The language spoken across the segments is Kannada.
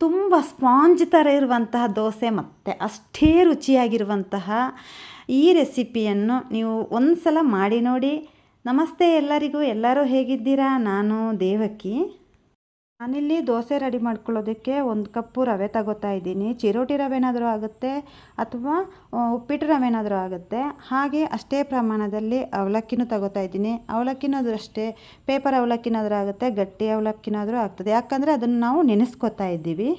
ತುಂಬ ಸ್ಪಾಂಜ್ ಥರ ಇರುವಂತಹ ದೋಸೆ ಮತ್ತು ಅಷ್ಟೇ ರುಚಿಯಾಗಿರುವಂತಹ ಈ ರೆಸಿಪಿಯನ್ನು ನೀವು ಒಂದು ಸಲ ಮಾಡಿ ನೋಡಿ. ನಮಸ್ತೆ ಎಲ್ಲರಿಗೂ. ಎಲ್ಲರೂ ಹೇಗಿದ್ದೀರಾ? ನಾನು ದೇವಕಿ. ನಾನಿಲ್ಲಿ ದೋಸೆ ರೆಡಿ ಮಾಡ್ಕೊಳ್ಳೋದಕ್ಕೆ ಒಂದು ಕಪ್ಪು ರವೆ ತಗೋತಾ ಇದ್ದೀನಿ. ಚಿರೋಟಿ ರವೆನಾದರೂ ಆಗುತ್ತೆ ಅಥವಾ ಉಪ್ಪಿಟ್ಟು ಉಪ್ಪಿಟ್ಟು ರವೆನಾದರೂ ಆಗುತ್ತೆ. ಹಾಗೆ ಅಷ್ಟೇ ಪ್ರಮಾಣದಲ್ಲಿ ಅವಲಕ್ಕಿನೂ ತಗೋತಾ ಇದ್ದೀನಿ. ಅವಲಕ್ಕಿನಾದರೂ ಅಷ್ಟೇ, ಪೇಪರ್ ಅವಲಕ್ಕಿನಾದರೂ ಆಗುತ್ತೆ, ಗಟ್ಟಿ ಅವಲಕ್ಕಿನಾದರೂ ಆಗ್ತದೆ. ಯಾಕಂದರೆ ಅದನ್ನು ನಾವು ನೆನೆಸ್ಕೊತಾ ಇದ್ದೀವಿ.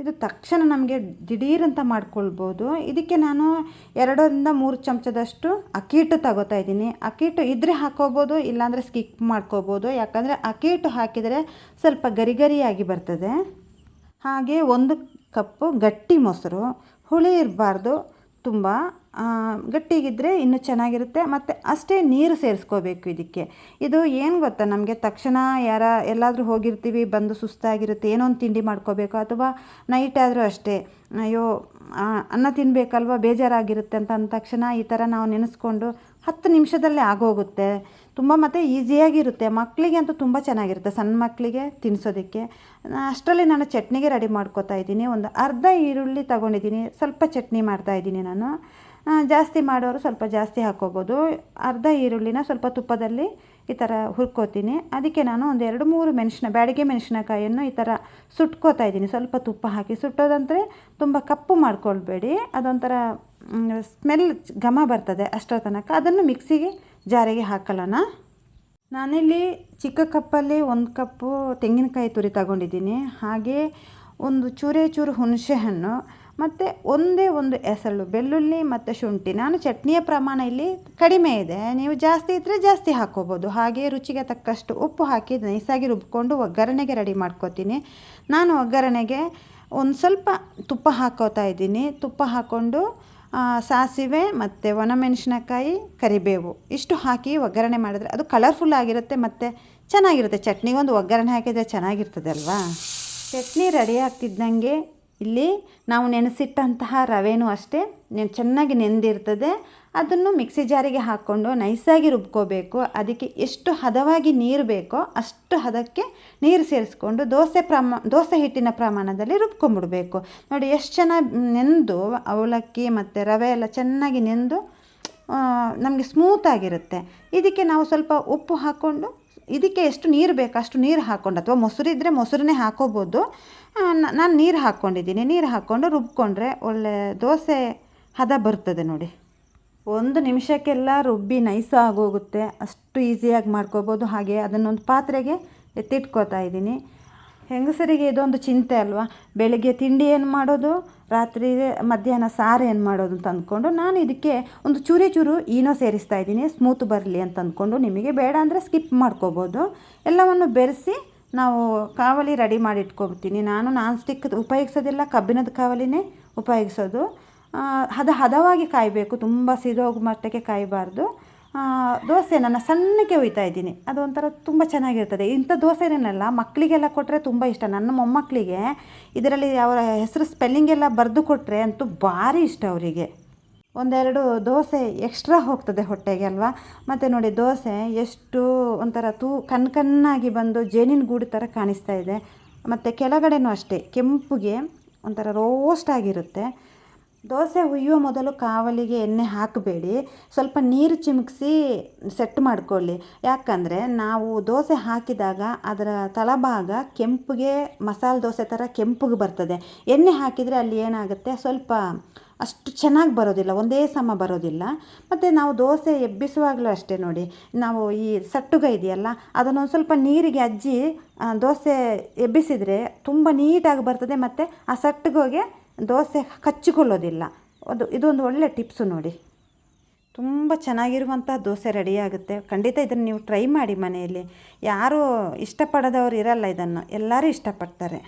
ಇದು ತಕ್ಷಣ ನಮಗೆ ದಿಢೀರಂತ ಮಾಡ್ಕೊಳ್ಬೋದು. ಇದಕ್ಕೆ ನಾನು ಎರಡರಿಂದ ಮೂರು ಚಮಚದಷ್ಟು ಅಕ್ಕಿ ತಗೋತಾ ಇದ್ದೀನಿ. ಅಕ್ಕಿ ಇದ್ದರೆ ಹಾಕೋಬೋದು, ಇಲ್ಲಾಂದರೆ ಸ್ಕಿಪ್ ಮಾಡ್ಕೋಬೋದು. ಯಾಕಂದರೆ ಅಕ್ಕಿ ಹಾಕಿದರೆ ಸ್ವಲ್ಪ ಗರಿ ಗರಿಯಾಗಿ ಬರ್ತದೆ. ಹಾಗೆ ಒಂದು ಕಪ್ಪು ಗಟ್ಟಿ ಮೊಸರು ಹುಳಿ ಇರಬಾರ್ದು. ತುಂಬ ಗಟ್ಟಿಗಿದ್ದರೆ ಇನ್ನೂ ಚೆನ್ನಾಗಿರುತ್ತೆ. ಮತ್ತು ಅಷ್ಟೇ ನೀರು ಸೇರಿಸ್ಕೋಬೇಕು ಇದಕ್ಕೆ. ಇದು ಏನು ಗೊತ್ತಾ? ನಮಗೆ ತಕ್ಷಣ ಯಾರ, ಎಲ್ಲಾದರೂ ಹೋಗಿರ್ತೀವಿ, ಬಂದು ಸುಸ್ತಾಗಿರುತ್ತೆ, ಏನೋ ಒಂದು ತಿಂಡಿ ಮಾಡ್ಕೋಬೇಕು, ಅಥವಾ ನೈಟ್ ಆದರೂ ಅಷ್ಟೇ. ಅಯ್ಯೋ ಅನ್ನ ತಿನ್ನಬೇಕಲ್ವ ಬೇಜಾರಾಗಿರುತ್ತೆ ಅಂತ ಅಂದ ತಕ್ಷಣ ಈ ಥರ ನಾವು ನೆನೆಸ್ಕೊಂಡು ಹತ್ತು ನಿಮಿಷದಲ್ಲೇ ಆಗೋಗುತ್ತೆ. ತುಂಬ ಮತ್ತು ಈಸಿಯಾಗಿರುತ್ತೆ. ಮಕ್ಕಳಿಗೆ ಅಂತೂ ತುಂಬ ಚೆನ್ನಾಗಿರುತ್ತೆ. ಸಣ್ಣ ಮಕ್ಕಳಿಗೆ ತಿನ್ನಿಸೋದಕ್ಕೆ ಅಷ್ಟರಲ್ಲಿ ನಾನು ಚಟ್ನಿಗೆ ರೆಡಿ ಮಾಡ್ಕೋತಾ ಇದ್ದೀನಿ. ಒಂದು ಅರ್ಧ ಈರುಳ್ಳಿ ತಗೊಂಡಿದ್ದೀನಿ. ಸ್ವಲ್ಪ ಚಟ್ನಿ ಮಾಡ್ತಾ ಇದ್ದೀನಿ ನಾನು. ಜಾಸ್ತಿ ಮಾಡೋರು ಸ್ವಲ್ಪ ಜಾಸ್ತಿ ಹಾಕ್ಕೋಬೋದು. ಅರ್ಧ ಈರುಳ್ಳಿನ ಸ್ವಲ್ಪ ತುಪ್ಪದಲ್ಲಿ ಈ ಥರ ಹುರ್ಕೋತೀನಿ. ಅದಕ್ಕೆ ನಾನು ಒಂದು ಎರಡು ಮೂರು ಮೆಣಸಿನ, ಬ್ಯಾಡಿಗೆ ಮೆಣಸಿನಕಾಯಿಯನ್ನು ಈ ಥರ ಸುಟ್ಕೋತಾ ಇದ್ದೀನಿ. ಸ್ವಲ್ಪ ತುಪ್ಪ ಹಾಕಿ ಸುಟ್ಟೋದಂದರೆ ತುಂಬ ಕಪ್ಪು ಮಾಡ್ಕೊಳ್ಬೇಡಿ. ಅದೊಂಥರ ಸ್ಮೆಲ್ ಘಮ ಬರ್ತದೆ ಅಷ್ಟರ ತನಕ ಅದನ್ನು ಮಿಕ್ಸಿಗೆ ಜಾರಿಗೆ ಹಾಕೊಳ್ಳೋಣ ನಾನಿಲ್ಲಿ ಚಿಕ್ಕ ಕಪ್ಪಲ್ಲಿ ಒಂದು ಕಪ್ಪು ತೆಂಗಿನಕಾಯಿ ತುರಿ ತಗೊಂಡಿದ್ದೀನಿ. ಹಾಗೆ ಒಂದು ಚೂರೇ ಚೂರು ಹುಣಸೆ ಹಣ್ಣು ಮತ್ತು ಒಂದೇ ಒಂದು ಎಸಳು ಬೆಳ್ಳುಳ್ಳಿ ಮತ್ತು ಶುಂಠಿ. ನಾನು ಚಟ್ನಿಯ ಪ್ರಮಾಣ ಇಲ್ಲಿ ಕಡಿಮೆ ಇದೆ. ನೀವು ಜಾಸ್ತಿ ಇದ್ದರೆ ಜಾಸ್ತಿ ಹಾಕ್ಕೋಬೋದು ಹಾಗೆ ರುಚಿಗೆ ತಕ್ಕಷ್ಟು ಉಪ್ಪು ಹಾಕಿ ನೈಸಾಗಿ ರುಬ್ಕೊಂಡು ಒಗ್ಗರಣೆಗೆ ರೆಡಿ ಮಾಡ್ಕೋತೀನಿ. ನಾನು ಒಗ್ಗರಣೆಗೆ ಒಂದು ಸ್ವಲ್ಪ ತುಪ್ಪ ಹಾಕೋತಾ ಇದ್ದೀನಿ. ತುಪ್ಪ ಹಾಕ್ಕೊಂಡು ಸಾಸಿವೆ ಮತ್ತು ಒಣಮೆಣಸಿನಕಾಯಿ, ಕರಿಬೇವು ಇಷ್ಟು ಹಾಕಿ ಒಗ್ಗರಣೆ ಮಾಡಿದ್ರೆ ಅದು ಕಲರ್ಫುಲ್ ಆಗಿರುತ್ತೆ ಮತ್ತು ಚೆನ್ನಾಗಿರುತ್ತೆ. ಚಟ್ನಿಗೊಂದು ಒಗ್ಗರಣೆ ಹಾಕಿದರೆ ಚೆನ್ನಾಗಿರ್ತದೆ ಅಲ್ವಾ? ಚಟ್ನಿ ರೆಡಿ ಆಗ್ತಿದ್ದಂಗೆ ಇಲ್ಲಿ ನಾವು ನೆನೆಸಿಟ್ಟಂತಹ ರವೆನೂ ಅಷ್ಟೇ ನೆನ್ ಚೆನ್ನಾಗಿ ನೆಂದಿರ್ತದೆ, ಅದನ್ನು ಮಿಕ್ಸಿ ಜಾರಿಗೆ ಹಾಕ್ಕೊಂಡು ನೈಸಾಗಿ ರುಬ್ಕೋಬೇಕು. ಅದಕ್ಕೆ ಎಷ್ಟು ಹದವಾಗಿ ನೀರು ಬೇಕೋ ಅಷ್ಟು ಹದಕ್ಕೆ ನೀರು ಸೇರಿಸ್ಕೊಂಡು ದೋಸೆ ಪ್ರಮಾ, ದೋಸೆ ಹಿಟ್ಟಿನ ಪ್ರಮಾಣದಲ್ಲಿ ರುಬ್ಕೊಂಡ್ಬಿಡ್ಬೇಕು ನೋಡಿ, ಎಷ್ಟು ಚೆನ್ನಾಗಿ ನೆಂದು ಅವಲಕ್ಕಿ ಮತ್ತು ರವೆ ಎಲ್ಲ ಚೆನ್ನಾಗಿ ನೆಂದು ನಮಗೆ ಸ್ಮೂತಾಗಿರುತ್ತೆ. ಇದಕ್ಕೆ ನಾವು ಸ್ವಲ್ಪ ಉಪ್ಪು ಹಾಕ್ಕೊಂಡು ಇದಕ್ಕೆ ಎಷ್ಟು ನೀರು ಬೇಕು, ಅಷ್ಟು ನೀರು ಹಾಕ್ಕೊಂಡು ಅಥವಾ ಮೊಸರು ಇದ್ದರೆ ಮೊಸರನ್ನೇ ಹಾಕೋಬೋದು. ನಾನು ನೀರು ಹಾಕ್ಕೊಂಡಿದ್ದೀನಿ ನೀರು ಹಾಕ್ಕೊಂಡು ರುಬ್ಕೊಂಡ್ರೆ ಒಳ್ಳೆ ದೋಸೆ ಹದ ಬರ್ತದೆ ನೋಡಿ. ಒಂದು ನಿಮಿಷಕ್ಕೆಲ್ಲ ರುಬ್ಬಿ ನೈಸ ಆಗೋಗುತ್ತೆ. ಅಷ್ಟು ಈಸಿಯಾಗಿ ಮಾಡ್ಕೋಬೋದು. ಹಾಗೆ ಅದನ್ನೊಂದು ಪಾತ್ರೆಗೆ ಎತ್ತಿಟ್ಕೋತಾ ಇದ್ದೀನಿ. ಹೆಂಗಸರಿಗೆ ಇದೊಂದು ಚಿಂತೆ ಅಲ್ವಾ? ಬೆಳಗ್ಗೆ ತಿಂಡಿ ಏನು ಮಾಡೋದು, ರಾತ್ರಿ ಮಧ್ಯಾಹ್ನ ಸಾರು ಏನು ಮಾಡೋದು ಅಂತ ಅಂದ್ಕೊಂಡು ನಾನು ಇದಕ್ಕೆ ಒಂದು ಚೂರಿ ಚೂರು ಈನೋ ಸೇರಿಸ್ತಾ ಇದ್ದೀನಿ, ಸ್ಮೂತ್ ಬರಲಿ ಅಂತ ಅಂದ್ಕೊಂಡು ನಿಮಗೆ ಬೇಡ ಅಂದರೆ ಸ್ಕಿಪ್ ಮಾಡ್ಕೋಬೋದು. ಎಲ್ಲವನ್ನು ಬೆರೆಸಿ ನಾವು ಕಾವಲಿ ರೆಡಿ ಮಾಡಿ ಇಟ್ಕೊಳ್ತೀನಿ ನಾನು ನಾನ್ ಸ್ಟಿಕ್ ಉಪಯೋಗಿಸೋದಿಲ್ಲ, ಕಬ್ಬಿಣದ ಕಾವಲಿನೇ ಉಪಯೋಗಿಸೋದು. ಹದ ಹದವಾಗಿ ಕಾಯಬೇಕು, ತುಂಬ ಸಿದೋಗ ಮಟ್ಟಕ್ಕೆ ಕಾಯಬಾರ್ದು. ದೋಸೆ ನನ್ನ ಸಣ್ಣಕ್ಕೆ ಒಯ್ತಾ ಇದ್ದೀನಿ. ಅದು ಒಂಥರ ತುಂಬ ಚೆನ್ನಾಗಿರ್ತದೆ. ಇಂಥ ದೋಸೆನೇನಲ್ಲ ಮಕ್ಕಳಿಗೆಲ್ಲ ಕೊಟ್ಟರೆ ತುಂಬ ಇಷ್ಟ. ನನ್ನ ಮೊಮ್ಮಕ್ಕಳಿಗೆ ಇದರಲ್ಲಿ ಅವರ ಹೆಸರು ಸ್ಪೆಲ್ಲಿಂಗ್ ಎಲ್ಲ ಬರೆದು ಕೊಟ್ಟರೆ ಅಂತೂ ಭಾರಿ ಇಷ್ಟ ಅವರಿಗೆ. ಒಂದೆರಡು ದೋಸೆ ಎಕ್ಸ್ಟ್ರಾ ಹೋಗ್ತದೆ ಹೊಟ್ಟೆಗೆ ಅಲ್ವಾ? ಮತ್ತು ನೋಡಿ ದೋಸೆ ಎಷ್ಟು ಒಂಥರ ತೂ ಕಣ್ಕಣ್ಣಾಗಿ ಬಂದು ಜೇನಿನ ಗೂಡು ಥರ ಕಾಣಿಸ್ತಾ ಇದೆ. ಮತ್ತು ಕೆಳಗಡೆನೂ ಅಷ್ಟೇ. ಕೆಂಪುಗೆ ಒಂಥರ ರೋಸ್ಟ್ ಆಗಿರುತ್ತೆ. ದೋಸೆ ಹುಯ್ಯುವ ಮೊದಲು ಕಾವಲಿಗೆ ಎಣ್ಣೆ ಹಾಕಬೇಡಿ. ಸ್ವಲ್ಪ ನೀರು ಚಿಮುಕಿಸಿ ಸೆಟ್ ಮಾಡ್ಕೊಳ್ಳಿ. ಯಾಕಂದರೆ ನಾವು ದೋಸೆ ಹಾಕಿದಾಗ ಅದರ ತಳಭಾಗ ಕೆಂಪುಗೆ, ಮಸಾಲೆ ದೋಸೆ ಥರ ಕೆಂಪುಗೆ ಬರ್ತದೆ. ಎಣ್ಣೆ ಹಾಕಿದರೆ ಅಲ್ಲಿ ಏನಾಗುತ್ತೆ? ಸ್ವಲ್ಪ ಅಷ್ಟು ಚೆನ್ನಾಗಿ ಬರೋದಿಲ್ಲ, ಒಂದೇ ಸಮ ಬರೋದಿಲ್ಲ. ಮತ್ತು ನಾವು ದೋಸೆ ಎಬ್ಬಿಸುವಾಗಲೂ ಅಷ್ಟೇ ನೋಡಿ. ನಾವು ಈ ಸಟ್ಟುಗ ಇದೆಯಲ್ಲ, ಅದನ್ನೊಂದು ಸ್ವಲ್ಪ ನೀರಿಗೆ ಅಜ್ಜಿ ದೋಸೆ ಎಬ್ಬಿಸಿದರೆ ತುಂಬ ನೀಟಾಗಿ ಬರ್ತದೆ. ಮತ್ತು ಆ ಸಟ್ಟುಗೋಗೆ ದೋಸೆ ಕಚ್ಚಿಕೊಳ್ಳೋದಿಲ್ಲ. ಅದು ಇದೊಂದು ಒಳ್ಳೆಯ ಟಿಪ್ಸು ನೋಡಿ. ತುಂಬ ಚೆನ್ನಾಗಿರುವಂಥ ದೋಸೆ ರೆಡಿಯಾಗುತ್ತೆ ಖಂಡಿತ ಇದನ್ನು ನೀವು ಟ್ರೈ ಮಾಡಿ ಮನೆಯಲ್ಲಿ. ಯಾರೂ ಇಷ್ಟಪಡದವ್ರು ಇರಲ್ಲ ಇದನ್ನು. ಎಲ್ಲರೂ ಇಷ್ಟಪಡ್ತಾರೆ.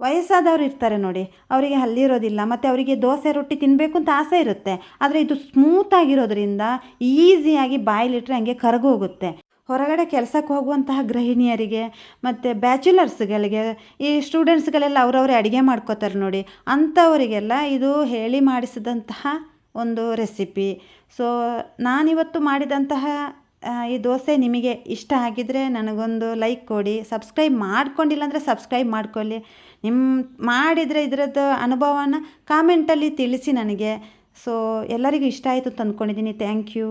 ವಯಸ್ಸಾದವರು ಇರ್ತಾರೆ ನೋಡಿ. ಅವರಿಗೆ ಹಲ್ಲಿರೋದಿಲ್ಲ, ಮತ್ತು ಅವರಿಗೆ ದೋಸೆ ರೊಟ್ಟಿ ತಿನ್ನಬೇಕು ಅಂತ ಆಸೆ ಇರುತ್ತೆ. ಆದರೆ ಇದು ಸ್ಮೂತಾಗಿರೋದ್ರಿಂದ ಈಸಿಯಾಗಿ ಬಾಯಲ್ಲಿಟ್ರೆ ಹಂಗೆ ಕರಗೋಗುತ್ತೆ. ಹೊರಗಡೆ ಕೆಲಸಕ್ಕೆ ಹೋಗುವಂತಹ ಗೃಹಿಣಿಯರಿಗೆ ಮತ್ತು ಬ್ಯಾಚುಲರ್ಸ್ಗಳಿಗೆ, ಈ ಸ್ಟೂಡೆಂಟ್ಸ್ಗಳೆಲ್ಲ ಅವರವರೇ ಅಡುಗೆ ಮಾಡ್ಕೋತಾರೆ ನೋಡಿ, ಅಂಥವರಿಗೆಲ್ಲ ಇದು ಹೇಳಿ ಮಾಡಿಸಿದಂತಹ ಒಂದು ರೆಸಿಪಿ. ಸೊ, ನಾನಿವತ್ತು ಮಾಡಿದಂತಹ ಈ ದೋಸೆ ನಿಮಗೆ ಇಷ್ಟ ಆಗಿದರೆ ನನಗೊಂದು ಲೈಕ್ ಕೊಡಿ, ಸಬ್ಸ್ಕ್ರೈಬ್ ಮಾಡ್ಕೊಂಡಿಲ್ಲ ಅಂದರೆ ಸಬ್ಸ್ಕ್ರೈಬ್ ಮಾಡ್ಕೊಳ್ಳಿ. ನಿಮ್ಮ ಮಾಡಿದರೆ ಇದರದ್ದು ಅನುಭವನ ಕಾಮೆಂಟಲ್ಲಿ ತಿಳಿಸಿ ನನಗೆ. ಸೊ, ಎಲ್ಲರಿಗೂ ಇಷ್ಟ ಆಯಿತು ಅಂತ ಥ್ಯಾಂಕ್ ಯು.